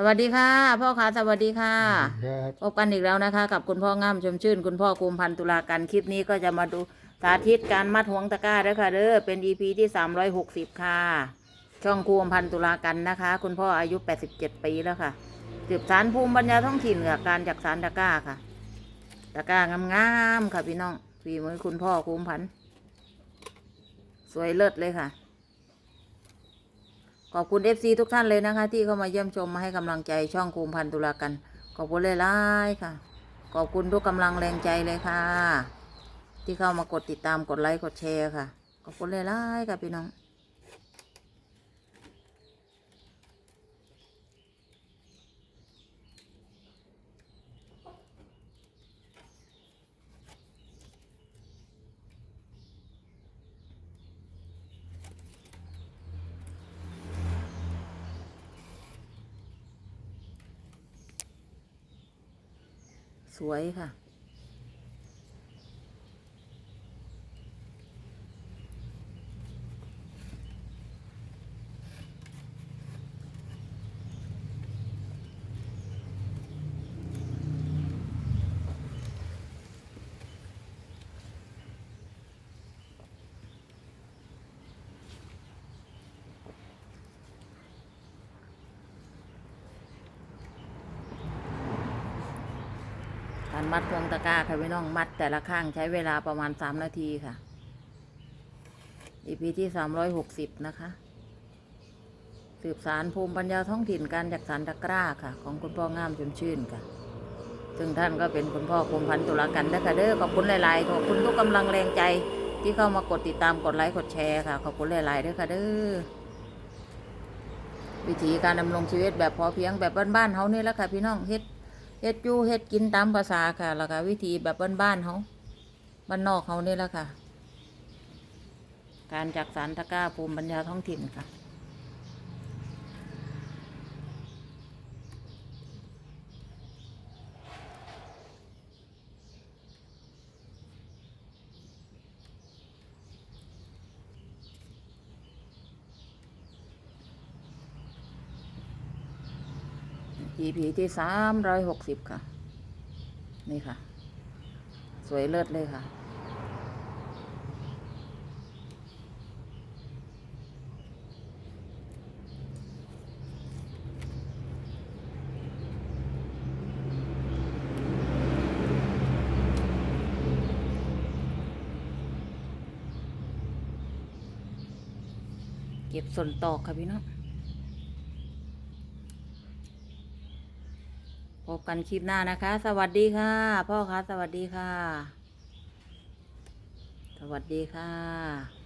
สวัสดีค่ะ พ่อคะสวัสดีค่ะครับพบกันอีกแล้วนะคะ กับคุณพ่อง่ามชมชื่น คุณพ่อกุมพันธ์ตุลาการคลิปนี้ก็จะมาดูสาธิตการมัดห่วงตะกร้าเด้อค่ะเด้อเป็น EP ที่360ค่ะ ช่องกุมพันธ์ตุลากันนะคะ คุณพ่ออายุ87ปีแล้วค่ะสืบสารภูมิปัญญาท้องถิ่นค่ะการจักสารตะกร้าค่ะ ตะกร้างามๆค่ะพี่น้องฝีมือคุณพ่อกุมพันธ์สวยเลิศเลยค่ะข อบคุณ FC ทุกท่านเลยนะคะ ที่เข้ามาเยี่ยมชมมาให้กำลังใจช่องคูมพันตุลากัน ขอบคุณเลยล่ายๆค่ะ ขอบคุณทุกกำลังแรงใจเลยค่ะ ที่เข้ามากดติดตามกดไลค์กดแชร์ค่ะ ขอบคุณเลยล่ายๆค่ะพี่น้อง สวยค่ะ การมัดพวงตะกร้าค่ะพี่น้องมัดแต่ละข้างใช้เวลาประมาณสามนาทีค่ะ EP ที่สามร้อยหกสิบนะคะ สืบสารภูมิปัญญาท้องถิ่นการจักสารตะกร้าค่ะ ของคุณพ่องามชมชื่นค่ะ ซึ่งท่านก็เป็นคุณพ่อภูมิพันธ์ตุลากันนะคะเด้อขอบคุณหลายๆขอบคุณทุกกำลังแรงใจที่เข้ามากดติดตามกดไลค์กดแชร์ค่ะ ขอบคุณหลายๆด้วยค่ะเด้อวิธีการดำรงชีวิตแบบพอเพียงแบบบ้านๆเฮาเนี่แหละค่ะพี่น้องเฮ็ด เฮ็ดอยู่เฮ็ดกินตามภาษาค่ะแล้วก็วิธีแบบบ้านๆเขาบ้านนอกเขานี่แหละค่ะ การจักสารตะกร้าภูมิปัญญาท้องถิ่นค่ะ EP ที่สามร้อยหกสิบค่ะ นี่ค่ะ สวยเลิศเลยค่ะ เก็บส่วนตอกค่ะพี่น้อง พบกันคลิปหน้านะคะ สวัสดีค่ะ พ่อคะสวัสดีค่ะ สวัสดีค่ะ